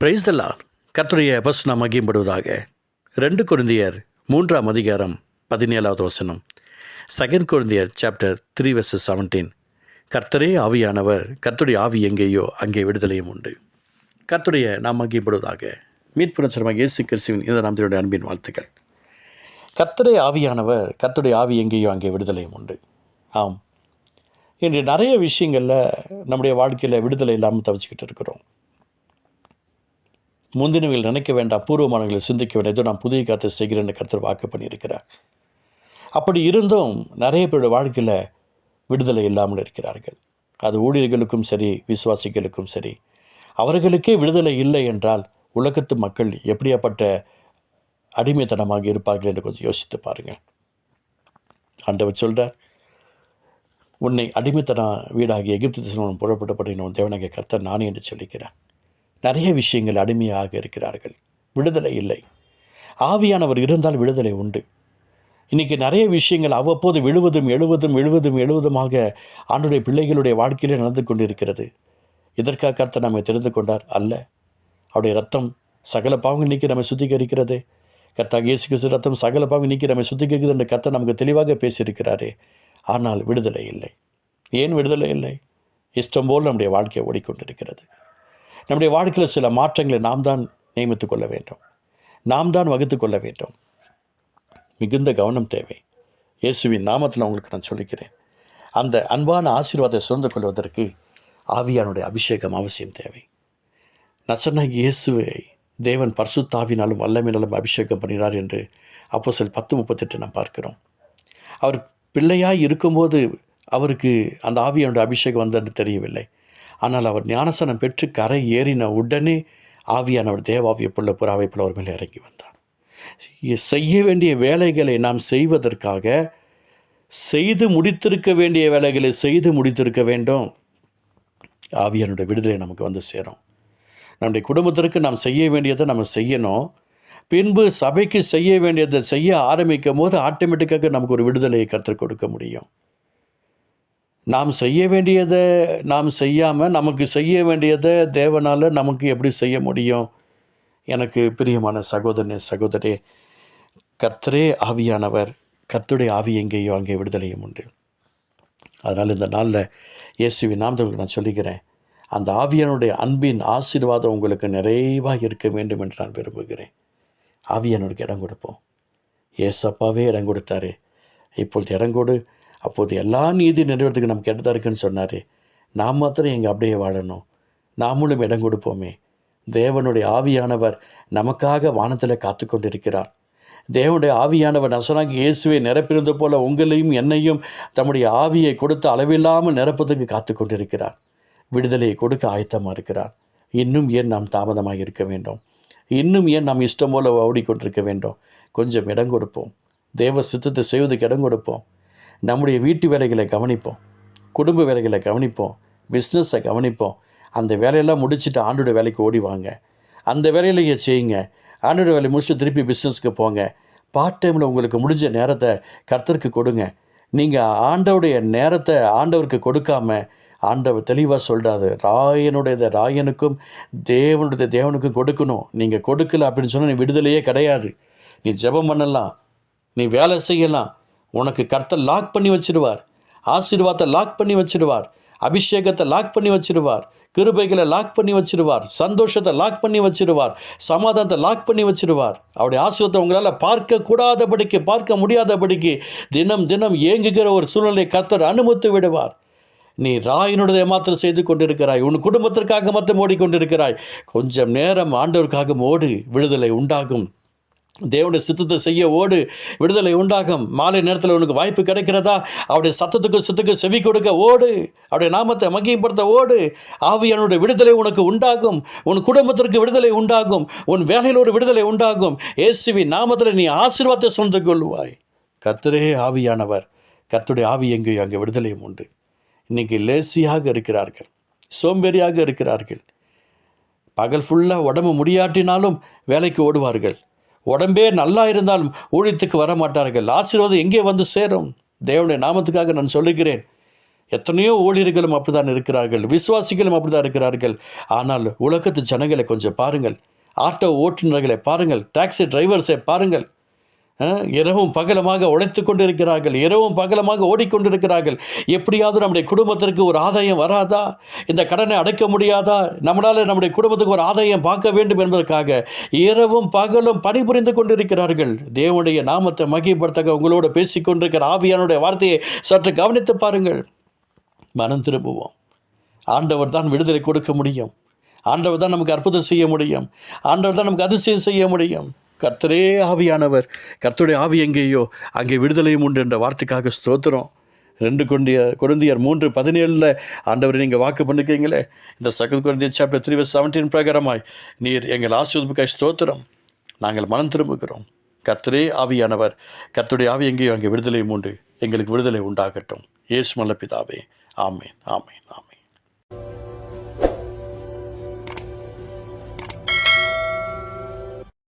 Price தல்லா கர்த்தருடைய bus நாம் மகிம்படுவதாக ரெண்டு குருந்தியர் மூன்றாம் அதிகாரம் பதினேழாவது வசனம். செகண்ட் குருந்தியர் சாப்டர் த்ரீ வர்சஸ் செவன்டீன் கர்த்தரே ஆவியானவர் கர்த்தருடைய ஆவி எங்கேயோ அங்கே விடுதலையும் உண்டு. கர்த்தருடைய நாம் மகிம்படுவதாக மீட்புணர்ச்சரமாக இயேசு கிறிஸ்துவின் இந்த நாமத்தினுடைய அன்பின் வாழ்த்துக்கள். கர்த்தரே ஆவியானவர் கர்த்தருடைய ஆவி எங்கேயோ அங்கே விடுதலையும் உண்டு. ஆம். இன்று நிறைய விஷயங்களில் நம்முடைய வாழ்க்கையில் விடுதலை இல்லாமல் தவிச்சுக்கிட்டு இருக்கிறோம். முந்தினவைகள் நினைக்க வேண்டாம் பூர்வமானங்களை சிந்திக்க வேண்டாம். ஏதோ நான் புதிய காத்தை செய்கிறேன்னு கருத்தர் வாக்கு பண்ணியிருக்கிறார். அப்படி இருந்தும் நிறைய பேருடைய வாழ்க்கையில் விடுதலை இல்லாமல் இருக்கிறார்கள். அது ஊழியர்களுக்கும் சரி விசுவாசிகளுக்கும் சரி. அவர்களுக்கே விடுதலை இல்லை என்றால் உலகத்து மக்கள் எப்படியாப்பட்ட அடிமைத்தனமாக இருப்பார்கள் என்று கொஞ்சம் யோசித்து பாருங்கள். ஆண்டவர் சொல்கிறார் உன்னை அடிமைத்தன வீடாகி எகிப்து திசைவன் புறப்பட்டப்பட்ட தேவனாகிய கர்த்தர் நானே என்று சொல்லிக்கிறேன் நிறைய விஷயங்கள் அடிமையாக இருக்கிறார்கள். விடுதலை இல்லை. ஆவியானவர் இருந்தால் விடுதலை உண்டு. இன்றைக்கி நிறைய விஷயங்கள் அவ்வப்போது விழுவதும் எழுவதும் எழுவதும் எழுவதுமாக ஆண்டுடைய பிள்ளைகளுடைய வாழ்க்கையிலே நடந்து கொண்டிருக்கிறது. இதற்காக கருத்தை நம்மை தெரிந்து கொண்டார் அல்ல. அவருடைய ரத்தம் சகல பாவங்கள் நீக்கி நம்மை சுத்திகரிக்கிறது. கர்த்தாக இயேசு கிறிஸ்து ரத்தம் சகல பாவங்கள் நீக்கி நம்மை சுத்திகரிக்கிறது என்று கர்த்தர் நமக்கு தெளிவாக பேசியிருக்கிறாரே. ஆனால் விடுதலை இல்லை. ஏன் விடுதலை இல்லை? இஷ்டம் போல் நம்முடைய வாழ்க்கையை ஓடிக்கொண்டிருக்கிறது. நம்முடைய வாழ்க்கையில் சில மாற்றங்களை நாம் தான் நியமித்து கொள்ள வேண்டும். நாம் தான் வகுத்து கொள்ள வேண்டும். மிகுந்த கவனம் தேவை. இயேசுவின் நாமத்தில் உங்களுக்கு நான் சொல்லிக்கிறேன். அந்த அன்பான ஆசீர்வாதத்தை சுரந்து கொள்வதற்கு ஆவியானுடைய அபிஷேகம் அவசியம் தேவை. நசனாகி இயேசுவை தேவன் பர்சுத்தாவினாலும் வல்லமினாலும் அபிஷேகம் பண்ணினார் என்று அப்போ சொல் பத்து முப்பத்தெட்டு நாம் பார்க்கிறோம். அவர் பிள்ளையாய் இருக்கும்போது அவருக்கு அந்த ஆவியானுடைய அபிஷேகம் வந்தது தெரியவில்லை. ஆனால் அவர் ஞானசனம் பெற்று கரை ஏறின உடனே ஆவியானவர் தேவாவிய புள்ள புறாவை போல அவர் மேலே இறங்கி வந்தார். செய்ய வேண்டிய வேலைகளை நாம் செய்வதற்காக செய்து முடித்திருக்க வேண்டிய வேலைகளை செய்து முடித்திருக்க வேண்டும். ஆவியானுடைய விடுதலை நமக்கு வந்து சேரும். நம்முடைய குடும்பத்திற்கு நாம் செய்ய வேண்டியதை நம்ம செய்யணும். பின்பு சபைக்கு செய்ய வேண்டியதை செய்ய ஆரம்பிக்கும் போது ஆட்டோமேட்டிக்காக நமக்கு ஒரு விடுதலையை கற்றுக் கொடுக்க முடியும். நாம் செய்ய வேண்டியதை நாம் செய்யாமல் நமக்கு செய்ய வேண்டியதை தேவனால் நமக்கு எப்படி செய்ய முடியும்? எனக்கு பிரியமான சகோதரனே சகோதரே கர்த்தரே ஆவியானவர் கர்த்தருடைய ஆவி எங்கேயோ அங்கே விடுதலையும் உண்டு. அதனால் இந்த நாளில் இயேசுவி நாமத்தில் நான் சொல்லிக்கிறேன் அந்த ஆவியானுடைய அன்பின் ஆசீர்வாதம் உங்களுக்கு நிறைவாக இருக்க வேண்டும் என்று நான் விரும்புகிறேன். ஆவியானவருக்கு இடம் கொடுப்போம். ஏசப்பாவே இடம் கொடுத்தாரு. இப்பொழுது இடம் கொடு. அப்போது எல்லா நீதி நிறைவேறதுக்கு நமக்கு இடத்த இருக்குன்னு சொன்னார். நாம் மாத்திரம் எங்கள் அப்படியே வாழணும். நாமளும் இடம் கொடுப்போமே. தேவனுடைய ஆவியானவர் நமக்காக வானத்தில் காத்து கொண்டிருக்கிறார். தேவனுடைய ஆவியானவர் நசனாகி இயேசுவை நிரப்பிருந்த போல உங்களையும் என்னையும் தம்முடைய ஆவியை கொடுத்து அளவில்லாமல் நிரப்பத்துக்கு காத்து கொண்டிருக்கிறார். விடுதலையை கொடுக்க ஆயத்தமாக இருக்கிறார். இன்னும் ஏன் நாம் தாமதமாக இருக்க வேண்டும்? இன்னும் ஏன் நாம் இஷ்டம் போல ஓடிக்கொண்டிருக்க வேண்டும்? கொஞ்சம் இடம் கொடுப்போம். தேவ சித்தத்தை செய்வதற்கு இடம் கொடுப்போம். நம்முடைய வீட்டு வேலைகளை கவனிப்போம் குடும்ப வேலைகளை கவனிப்போம் பிஸ்னஸை கவனிப்போம். அந்த வேலையெல்லாம் முடிச்சுட்டு ஆண்டோட வேலைக்கு ஓடி வாங்க. அந்த வேலையிலேயே செய்யுங்க. ஆண்டோட வேலை முடிச்சுட்டு திருப்பி பிஸ்னஸ்க்கு போங்க. பார்ட் டைமில் உங்களுக்கு முடிஞ்ச நேரத்தை கர்த்தருக்கு கொடுங்க. நீங்கள் ஆண்டவுடைய நேரத்தை ஆண்டவருக்கு கொடுக்காம ஆண்டவர் தெளிவாக சொல்கிறாரு ராயனுடைய ராயனுக்கும் தேவனுடைய தேவனுக்கும் கொடுக்கணும். நீங்கள் கொடுக்கல அப்படின்னு சொன்னால் நீ விடுதலையே கிடையாது. நீ ஜெபம் பண்ணலாம். நீ வேலை செய்யலாம். உனக்கு கர்த்தர் லாக் பண்ணி வச்சிருவார். ஆசீர்வாதத்தை லாக் பண்ணி வச்சிருவார். அபிஷேகத்தை லாக் பண்ணி வச்சிருவார். கிருபைகளை லாக் பண்ணி வச்சிருவார். சந்தோஷத்தை லாக் பண்ணி வச்சிருவார். சமாதானத்தை லாக் பண்ணி வச்சிருவார். அவருடைய ஆசிரியத்தை உங்களால் பார்க்க கூடாதபடிக்கு பார்க்க முடியாதபடிக்கு தினம் தினம் ஏங்குகிற ஒரு சூழ்நிலை கர்த்தர் அனுமத்து விடுவார். நீ ராயினுடைய மாத்திரம் செய்து கொண்டிருக்கிறாய். உன் குடும்பத்திற்காக மட்டும் ஓடிக்கொண்டிருக்கிறாய். கொஞ்சம் நேரம் ஆண்டவருக்காக ஓடு விடுதலை உண்டாகும். தேவனுடைய சித்தத்தை செய்ய ஓடு விடுதலை உண்டாகும். மாலை நேரத்தில் உனக்கு வாய்ப்பு கிடைக்கிறதா? அவருடைய சத்தத்துக்கு சித்துக்கு செவி கொடுக்க ஓடு. அவருடைய நாமத்தை மகியப்படுத்த ஓடு. ஆவியானுடைய விடுதலை உனக்கு உண்டாகும். உன் குடும்பத்திற்கு விடுதலை உண்டாகும். உன் வேலையில் ஒரு விடுதலை உண்டாகும். இயேசுவி நாமத்தில் நீ ஆசீர்வாதத்தை சொந்து கொள்வாய். கர்த்தரே ஆவியானவர். கர்த்தருடைய ஆவி எங்கேயோ அங்கே விடுதலையும் உண்டு. இன்னைக்கு லேசியாக இருக்கிறார்கள். சோம்பேறியாக இருக்கிறார்கள். பகல் ஃபுல்லாக உடம்பு முடியாட்டினாலும் வேலைக்கு ஓடுவார்கள். உடம்பே நல்லா இருந்தாலும் ஊழியத்துக்கு வர மாட்டார்கள் ஆசீர்வாதம் எங்கே வந்து சேரும்? தேவனுடைய நாமத்துக்காக நான் சொல்லுகிறேன். எத்தனையோ ஊழியர்களும் அப்படிதான் இருக்கிறார்கள். விசுவாசிகளும் அப்படிதான் இருக்கிறார்கள். ஆனால் உலகத்து ஜனங்களை கொஞ்சம் பாருங்கள். ஆட்டோ ஓட்டுநர்களை பாருங்கள். டாக்ஸி டிரைவர்ஸை பாருங்கள். இரவும் பகலமாக உழைத்து கொண்டிருக்கிறார்கள். இரவும் பகலமாக ஓடிக்கொண்டிருக்கிறார்கள். எப்படியாவது நம்முடைய குடும்பத்திற்கு ஒரு ஆதாயம் வராதா? இந்த கடனை அடைக்க முடியாதா? நம்மளால் நம்முடைய குடும்பத்துக்கு ஒரு ஆதாயம் பார்க்க வேண்டும் என்பதற்காக இரவும் பகலும் பணிபுரிந்து கொண்டிருக்கிறார்கள். தேவனுடைய நாமத்தை மகிப்படுத்தக உங்களோடு பேசிக்கொண்டிருக்கிற ஆவியானுடைய வார்த்தையை சற்று கவனித்து பாருங்கள். மனம் திரும்புவோம். ஆண்டவர் தான் விடுதலை கொடுக்க முடியும். ஆண்டவர் தான் நமக்கு அற்புதம் செய்ய முடியும். ஆண்டவர் தான் நமக்கு அதிசயம் செய்ய முடியும். கர்த்தரே ஆவியானவர் கர்த்தருடைய ஆவி எங்கேயோ? அங்கே விடுதலையும் உண்டு என்ற வார்த்தைக்காக ஸ்தோத்திரம். ரெண்டு கொண்டிய குருந்தியர் மூன்று பதினேழில் ஆண்டவர் நீங்கள் வாக்கு பண்ணிக்கிறீங்களே? இந்த செகண்ட் குருந்தியர் சாப்டர் த்ரீ செவன்டீன் பிரகாரமாய் நீர் எங்கள் ஆசிரியப்புக்காய் ஸ்தோத்திரம். நாங்கள் மனம் திரும்புகிறோம். கர்த்தரே ஆவியானவர் கர்த்தருடைய ஆவி எங்கேயோ? அங்கே விடுதலையும் உண்டு. எங்களுக்கு விடுதலை உண்டாகட்டும். இயேசு மல்ல பிதாவே. ஆமேன் ஆமேன் ஆமேன்.